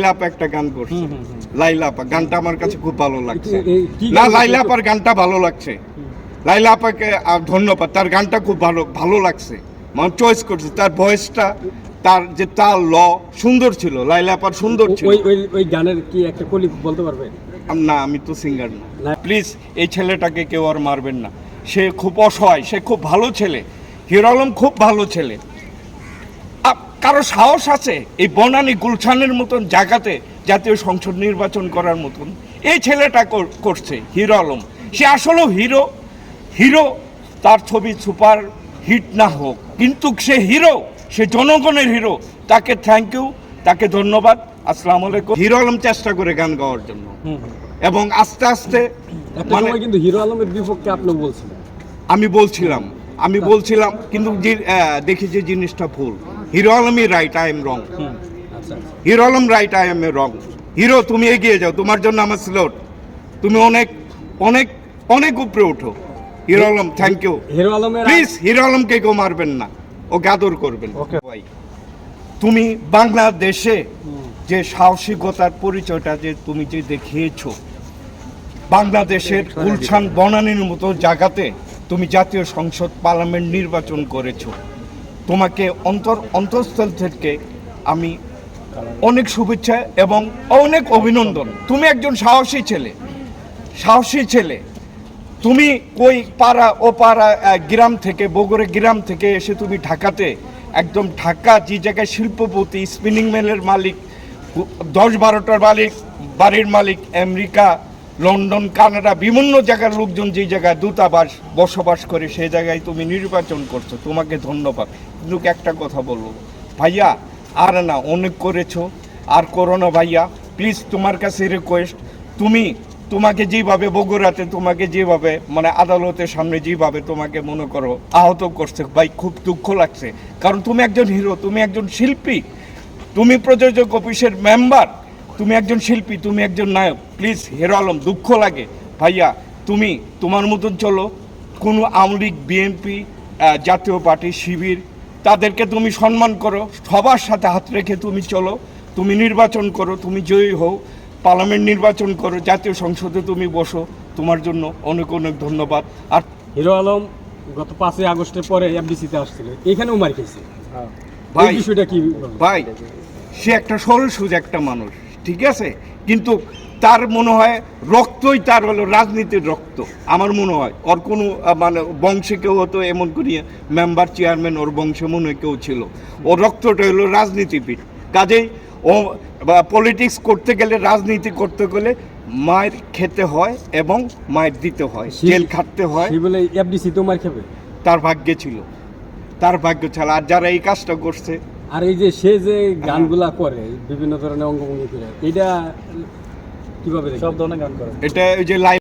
লাইলাপা একটা গান করছে। হুম, হুম, হুম। লাইলাপা গানটা আমার কাছে খুব ভালো লাগছে। এ- এ- কি না লাইলাপার গানটা ভালো লাগছে। লাইলাপাকে আহ, ধন্যবাদ। তার গানটা খুব ভালো ভালো লাগছে। মানে চয়েস করছে। তার ভয়েসটা তার যে তার ল সুন্দর ছিল। লাইলাপার সুন্দর ছিল। ওই গানের কি একটা কলি বলতে পারবেন না আমি তো সিঙ্গার না। প্লিজ এই ছেলেটাকে কেউ আর মারবেন না। সে খুব অসহায় সে খুব ভালো ছেলে। হিরো আলম খুব ভালো ছেলে। কারও সাহস আছে এই বনানী গুলশানের মতন জায়গাতে জাতীয় সংসদ নির্বাচন করার মতন? এই ছেলেটা করছে হিরো আলম। সে আসলেও হিরো। হিরো তার ছবি সুপার হিট না হোক কিন্তু সে হিরো সে জনগণের হিরো। তাকে থ্যাংক ইউ তাকে ধন্যবাদ আসসালামু আলাইকুম। হিরো আলম চেষ্টা করে গান গাওয়ার জন্য। এবং আস্তে আস্তে মানে কিন্তু হিরো আলমের বিপক্ষে আপনি বলছিলেন। আমি বলছিলাম আমি বলছিলাম কিন্তু দেখি যে জিনিসটা ভুল। Hero আলমই right I am wrong hero Alam right I am a wrong hero তুমি এগিয়ে যাও তোমার জন্য আমার স্লোট তুমি অনেক অনেক অনেক উপরে ওঠো hero Alam thank you hero আলমের প্লিজ হিরো আলমকে কেউ মারবেন না। ওকে আদর করবেন। ওকে। ভাই, তুমি বাংলাদেশে যে সাহসিকতার পরিচয়টা যে তুমি যে দেখিয়েছো বাংলাদেশের গুলশান বনানীর মতো জায়গাতে তুমি জাতীয় সংসদ পার্লামেন্ট নির্বাচন করেছ। তোমাকে অন্তর, অন্তঃস্থল থেকে আমি অনেক শুভেচ্ছা এবং অনেক অভিনন্দন। তুমি একজন সাহসী ছেলে। সাহসী ছেলে। তুমি ওই পাড়া, ও পাড়া গ্রাম থেকে, বগুড়া গ্রাম থেকে এসে তুমি ঢাকাতে একদম ঢাকা যে জায়গায় শিল্পপতি স্পিনিং মেলের মালিক, দশ বারোটার মালিক, বাড়ির মালিক, আমেরিকা লন্ডন, কানাডা, বিভিন্ন জায়গার লোকজন যে জায়গায় দূতাবাস বসবাস করে সেই জায়গায় তুমি নির্বাচন করছ। তোমাকে ধন্যবাদ। কিন্তু একটা কথা বলব। ভাইয়া, আর না, অনেক করেছ। আর করো না ভাইয়া প্লিজ তোমার কাছে রিকোয়েস্ট তুমি তোমাকে যেভাবে বগুড়াতে, তোমাকে যেভাবে মানে আদালতের সামনে যেভাবে তোমাকে মনে করো, আহত করছে, ভাই, খুব দুঃখ লাগছে। কারণ তুমি একজন হিরো, তুমি একজন শিল্পী। তুমি প্রযোজক অফিসের মেম্বার তুমি একজন শিল্পী তুমি একজন নায়ক প্লিজ হেরো আলম দুঃখ লাগে। ভাইয়া তুমি তোমার মতন চলো কোনো আওয়ামী লীগ বিএনপি জাতীয় পার্টি শিবির তাদেরকে তুমি সম্মান করো সবার সাথে হাত রেখে তুমি চলো তুমি নির্বাচন করো তুমি জয়ী হও পার্লামেন্ট নির্বাচন করো জাতীয় সংসদে তুমি বসো তোমার জন্য অনেক অনেক ধন্যবাদ। আর হিরো আলম গত পাঁচই আগস্টের পরে এফডিসিতে আসছিল এখানেও মার খেয়েছে। ভাই বিষয়টা কি? ভাই সে একটা সরল সুজ একটা মানুষ। ঠিক আছে? কিন্তু তার মনে হয় রক্তই তার হলো রাজনীতির রক্ত আমার মনে হয়। ওর কোনো মানে বংশে কেউ হতো এমন করি মেম্বার চেয়ারম্যান ওর বংশে মনে কেউ ছিল। ও রক্তটা হলো রাজনীতিবিদ। কাজেই ও পলিটিক্স করতে গেলে রাজনীতি করতে গেলে মায়ের খেতে হয় এবং মায়ের দিতে হয়। জেল খাটতে হয়। বলে মার খাবে। তার ভাগ্যে ছিল। তার ভাগ্য ছাড়া আর যারা এই কাজটা করছে আর এই যে সে যে গানগুলা করে বিভিন্ন ধরনের অঙ্গভঙ্গি করে এটা কীভাবে? সব ধরনের গান করে এটা ওই যে লাইভ